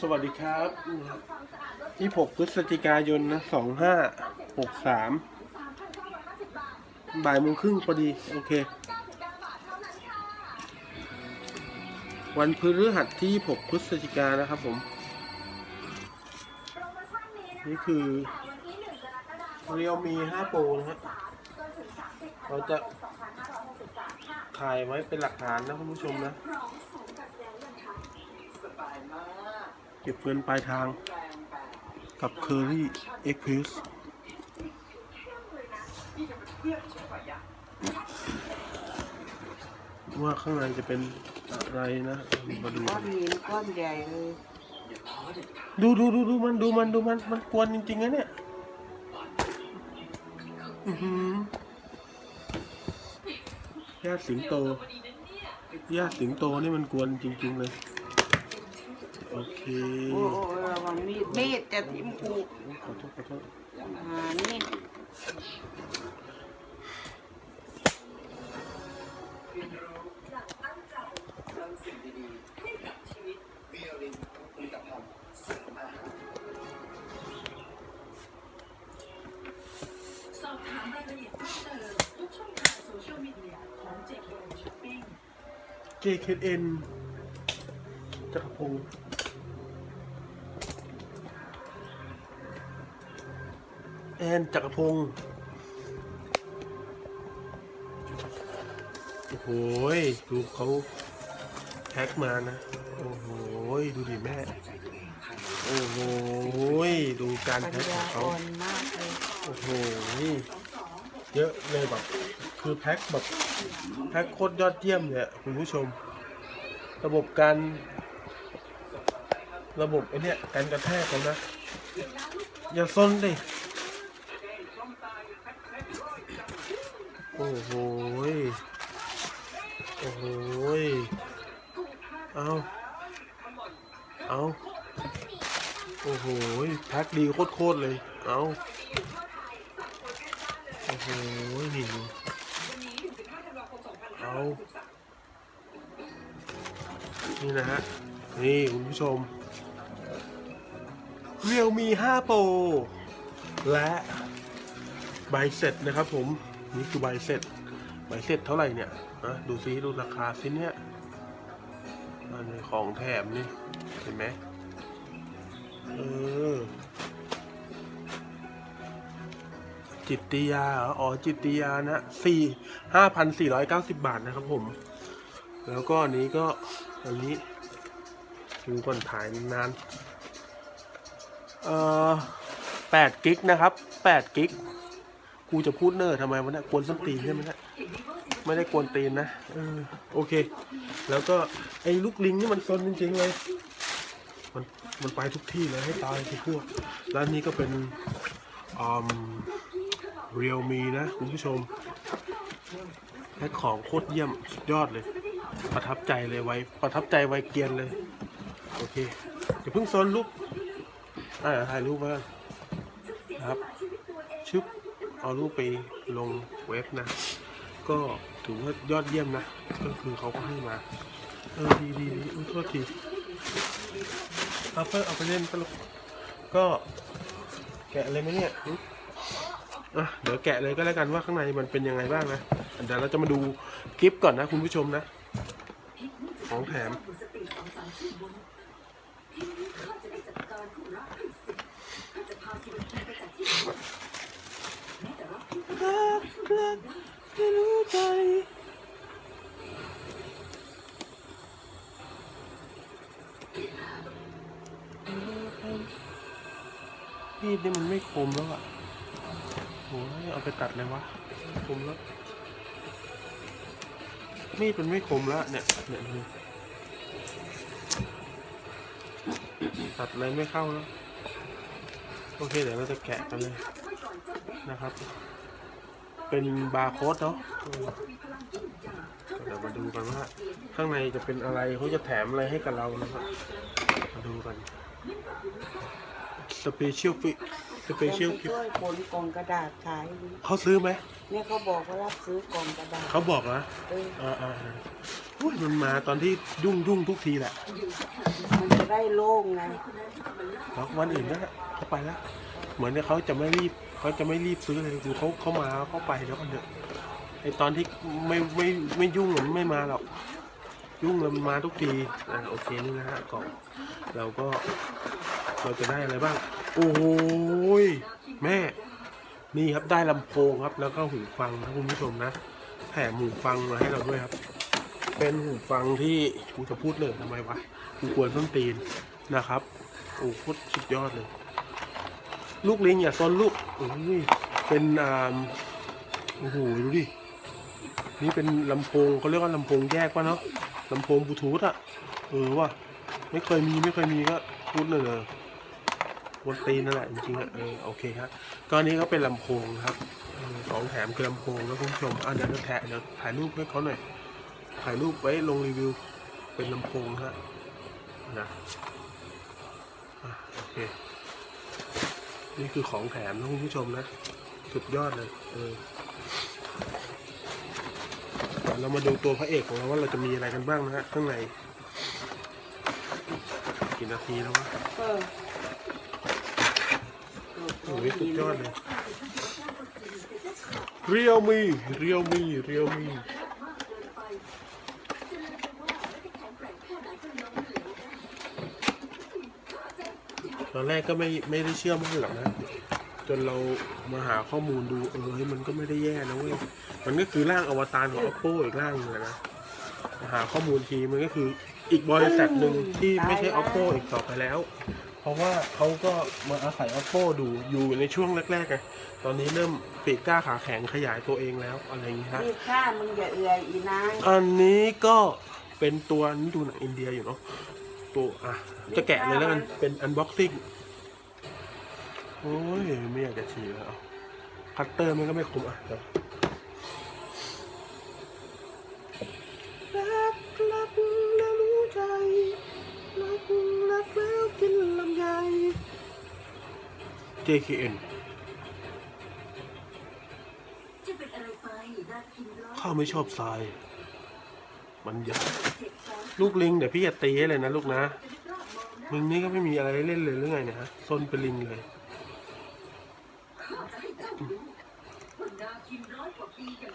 สวัสดีครับที่6พฤศจิกายนนะสองห้าหกสามบ่ายโมงครึ่งพอดี โอเค วันพฤหัสที่6พฤศจิกายนนะครับผม นี่คือเรียวมี5โปรนะฮะเราจะถ่ายไว้เป็นหลักฐานนะคุณผู้ชมนะ เก็บเงินปลายทางกับ Curry Express ว่าข้างในจะเป็นอะไรนะมาดูก้อนหินก้อนใหญ่เลยดูดูดูดูมันดูมันดูมันมันกวนจริงๆนะเนี่ยอือหือญาติสิงโตญาติสิงโตนี่มันกวนจริง ๆ เลย โอเคโอ้โอ้ระวังมีดมีดจะทิ่มผูขอโทษขอโทษหานี่สอบถามรายละเอียดเพิ่มเติมทุกช่องทางโซเชียลมีเดียของเจ็ดโมงช้อปปิ้ง JKN จักรพงศ์ แอนจักรพงศ์โอ้โหยดูเขาแพ็คมานะ โอ้โหดูดิแม่ โอ้โหดูการปัญแพ็คขญาองเขา อ่อนมากเลยโอ้โหนี่เยอะเลยแบบ คือแพ็คแบบแพ็คโคตรยอดเยี่ยมเลยอะคุณผู้ชม ระบบการ ระบบไอเนี้ยการกระแทกกันนะ อย่าซนดิ โอ้โหโอ้โหเอาเอาโอ้โหแพ็คดีโคตรๆเลย เอาโอ้โหนี่เอานี่นะฮะ นี่คุณผู้ชมเรียวมี 5 โปรและ ใบเสร็จนะครับผมนี่คือใบเสร็จใบเสร็จเท่าไหร่เนี่ยอะดูซิดูราคาสิเนี่ยอันนี้ของแถมนี่เห็นไหมเออจิตติยาออ๋อจิตติยานะสี่ห้าพันสี่ร้อยเก้าสิบบาทนะครับผม แล้วก็อันนี้ก็อันนี้ดูก่อนถ่ายนานเอ่อแปดกิกนะครับแปดกิก กูจะพูดเนอร์ทำไมวะเนี่ยกวนส้นตีนใช่ไหมเนี่ยไม่ได้กวนตีนนะเออโอเค แล้วก็ไอ้ลูกลิงนี่มันซนจริงๆเลย มันมันไปทุกที่เลยให้ตายทุกพวกแล้วนนี้ก็เป็นอืมเรียลมีนะคุณผู้ชมแพ็คของโคตรเยี่ยมสุดยอดเลย ประทับใจเลยไว้ ประทับใจไวเกียนเลย โอเคอย่าเพิ่งซนลูกอ่าถ่ายรูปไว้ก่อนครับชึบ เอารูปไปลงเว็บนะ ก็ถือว่ายอดเยี่ยมนะ ก็คือเขาก็ให้มา เออดีดีดีอุ๊ยโทษทีเอาไปเอาไปเล่นตลกก็แกะเลยไหมเนี่ยอุ๊ยอะเดี๋ยวแกะเลยก็แล้วกันว่าข้างในมันเป็นยังไงบ้างนะเดี๋ยวเราจะมาดูคลิปก่อนนะคุณผู้ชมนะ ของแถม รักรักไม่รู้ใจมีดนี่มันไม่คมแล้วอะโอ้ยเอาไปตัดเลยวะคมแล้วมีดมันไม่คมแล้วเนี่ยเนี่ยดูตัดอะไรไม่เข้าแล้ว โอเค เดี๋ยวเราจะแกะกันเลยนะครับ เป็นบาร์โค้ดเนาะอืมเดี๋ยวมาดูกันว่าข้างในจะเป็นอะไรเขาจะแถมอะไรให้กับเรานะครับมาดูกันสเปเชียลฟิสเปคนเชียลที่ช่วยขนกล่องกระดาษขายอยู่เขาซื้อไหมเนี่ยเขาบอกว่ารับซื้อกล่องกระดาษเขาบอกนะเอออ่าอ่าอุ้ยมันมาตอนที่ยุ่งยุ่งทุกทีแหละมันจะได้ได้โล่งไงแล้ววันอื่นก็เขาไปแล้ว เหมือนเขาจะไม่รีบเขาจะไม่รีบซื้อเลยคือเขาเขามาเขาไปแล้วกันเถอะไอตอนที่ไม่ไม่ไม่ยุ่งมันไม่มาหรอก ยุ่งแล้วมันมาทุกทีอ่าโอเคนี่นะฮะกล่องเราก็เราจะได้อะไรบ้าง โอ้ยแม่ นี่ครับได้ลำโพงครับ แล้วก็หูฟังนะคุณผู้ชมนะแถมหูฟังมาให้เราด้วยครับ เป็นหูฟังที่กูจะพูดเลยทำไมวะกูกวนต้นตีนนะครับโอ้โคตรสุดยอดเลย ลูกลิงอย่าซนลูกโอ้ยเป็นอ่าโอ้โหดูดิ นี่เป็นลำโพงเขาเรียกว่าลำโพงแยกป่ะเนาะลำโพงบลูทูธอะเออว่ะไม่เคยมีไม่เคยมีก็พูดเลยเลยวนตีนนั่นแหละจริงๆอะเออโอเคครับก็อันนี้ก็เป็นลำโพงครับเออของแถมคือลำโพงแล้วคุณผู้ชมอะเดี๋ยวเดี๋ยวแถะเดี๋ยวถ่ายรูปให้เขาหน่อยถ่ายรูปไว้ลงรีวิวเป็นลำโพงฮะนะอะโอเค นี่คือของแถมนะคุณผู้ชมนะ สุดยอดเลยเออเรามาดูตัวพระเอกของเราว่าเราจะมีอะไรกันบ้างนะฮะข้างในกี่นาทีแล้ววะเออโอ้ยสุดยอดเลยเรียวมีเรียวมีเรียวมี ตอนแรกก็ไม่ไม่ได้เชื่อมั่นหรอกนะ จนเรามาหาข้อมูลดูเออเฮ้ยมันก็ไม่ได้แย่นะเว้ยมันก็คือร่างอวตารของ oppo อีกร่างหนึงอะนะมาหาข้อมูลทีมันก็คืออีกบริษัทหนึ่งที่ไม่ใช่ oppo อีกต่อไปแล้ว เพราะว่าเขาก็มาอาศัย oppo ดูอยู่ในช่วงแรกๆไงตอนนี้เริ่มปีกกล้าขาแข็งขยายตัวเองแล้วอะไรอย่างนี้ฮะนี่ข้ามึงอย่าเอื่อยอีนางอันนี้ก็เป็นตัวนี่ดูหนังอินเดียอยู่เนาะ ตัวอะจะแกะเลยแล้วกันเป็น unboxing โอ้ยไม่อยากจะฉี่แล้วคัตเตอร์มันก็ไม่คมอะเดี๋ยวรักรักแล้วรู้ใจรักรักแล้วกินลำไย JKN จะเป็นอะไรไปน่ากินร้อนข้าไม่ชอบทราย มันยากลูกลิงเดี๋ยวพี่จะตีให้เลยนะลูกนะมึงนี่ก็ไม่มีอะไรเล่นเลยหรือไงเนี่ยฮะซนเป็นลิงเลย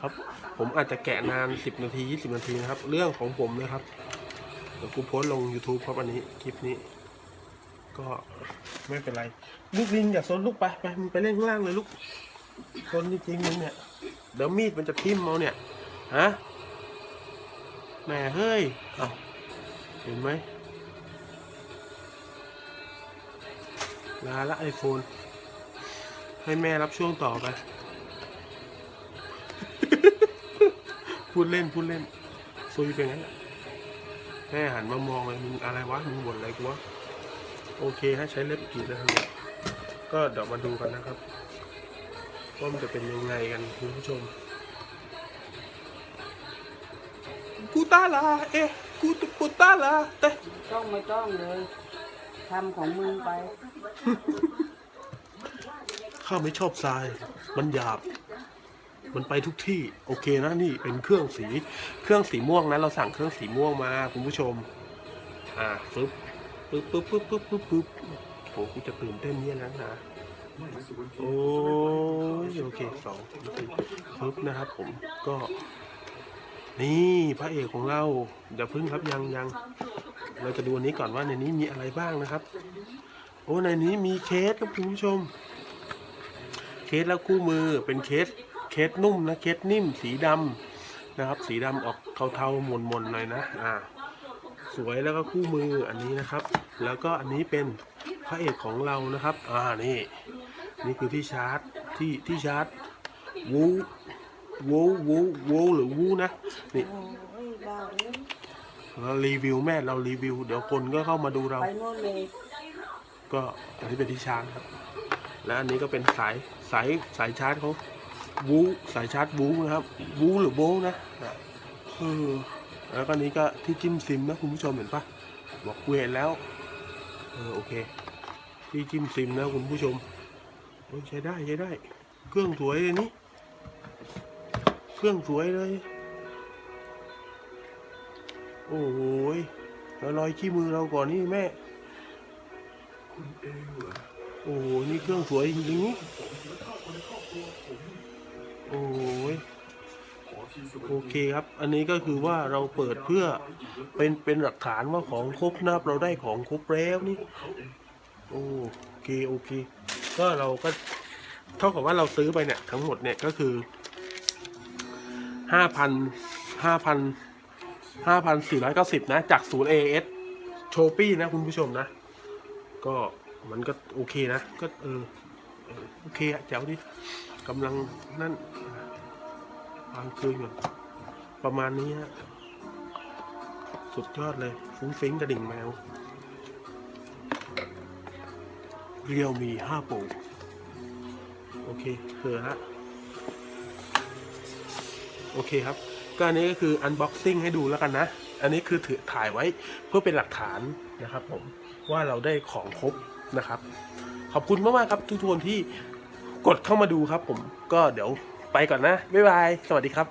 ครับผมอาจจะแกะนาน 10 นาที 20 นาทีนะครับ เรื่องของผมนะครับเดี๋ยวกูโพสลง YouTube ครับอันนี้คลิปนี้ ก็ไม่เป็นไร ลูกลิงอย่าซนลูกไปไปมึงไปเล่นข้างล่างเลยลูกซนจริงๆมึงเนี่ยเดี๋ยวมีดมันจะทิ่มเอาเนี่ยฮะ แหม่เฮ้ยเอาเห็นไหมลาละไอโฟน ให้แม่รับช่วงต่อไป พูดเล่น พูดเล่นซุยไปงั้นแหละแม่หันมามองเลยมึงอะไรวะ มึงบ่นอะไรกูวะ โอเคฮะใช้เล็บกรีดแล้วทำไงก็เดี๋ยวมาดูกันนะครับ ว่ามันจะเป็นยังไงกันคุณผู้ชม กูตาลา เอ๊ะกูตุกูตาลาเตะต้องไม่ต้องเลยทำของมึงไป ข้าไม่ชอบทราย มันหยาบ มันไปทุกที่ โอเคนะนี่เป็นเครื่องสี เครื่องสีม่วงนะ เราสั่งเครื่องสีม่วงมาคุณผู้ชม อ่าปึ๊บปึ๊บปึ๊บปึ๊บปึ๊บปึ๊บปึ๊บโหกูจะตื่นเต้นเนี่ยนะนะโอ้ยโอเคสองนาทีปึ๊บนะครับผมก็ นี่พระเอกของเราอย่าพึ่งครับยังยังเราจะดูอันนี้ก่อนว่าในนี้มีอะไรบ้างนะครับ โอ้ในนี้มีเคสครับคุณผู้ชม เคสแล้วคู่มือเป็นเคสเคสนุ่มนะเคสนิ่มสีดำนะครับ สีดำออกเทาๆมนๆหน่อยนะอ่าสวยแล้วก็คู่มืออันนี้นะครับ แล้วก็อันนี้เป็นพระเอกของเรานะครับ อ่านี่ นี่คือที่ชาร์จที่ที่ชาร์จวู วูวูวูหรือวูนะนี่โอ้ยบ้าเลยเรารีวิวแม่เรารีวิว เดี๋ยวคนก็เข้ามาดูเราไปโน่นเลยก็อันนี้เป็นที่ชาร์จครับ และอันนี้ก็เป็นสายสายสายชาร์จของวูสายชาร์จวูนะครับวูหรือโบนะนะเออแล้วก็อันนี้ก็ที่จิ้มซิมนะคุณผู้ชมเห็นปะบอกกูเห็นแล้วเออโอเค ที่จิ้มซิมนะคุณผู้ชมโอ้ยใช้ได้ใช้ได้ เครื่องสวยเลยนี่ เครื่องสวยเลย โอ้โหยแล้วรอยขี้มือเราก่อนนี่แม่ คุณเอ๋อโอ้โห นี่เครื่องสวยจริงๆนี่โอ้ยโอเคครับ อันนี้ก็คือว่าเราเปิดเพื่อเป็นเป็นหลักฐานว่าของครบนะครับ เราได้ของครบแล้วนี่ โอเคโอเค ก็เราก็เท่ากับว่าเราซื้อไปเนี่ยทั้งหมดเนี่ยก็คือ ห้าพันห้าพันห้าพันสี่ร้อยเก้าสิบนะ จากศูนย์ AS โชปี้นะคุณผู้ชมนะ ก็มันก็โอเคนะ ก็เออโอเคอะแจ๋วดิกำลังนั่นวางคืนก่อนประมาณนี้ฮะสุดยอดเลยฟุ้งฟิ้งกระดิ่งแมว เรียวมีห้าปูโอเคเผื่อละ โอเคครับ ก็อันนี้ก็คืออันบ็อกซิ่งให้ดูแล้วกันนะ อันนี้คือถือถ่ายไว้เพื่อเป็นหลักฐานนะครับผมว่าเราได้ของครบนะครับ ขอบคุณมากๆครับทุกคนที่กดเข้ามาดูครับผมก็เดี๋ยวไปก่อนนะ บ๊ายบาย สวัสดีครับ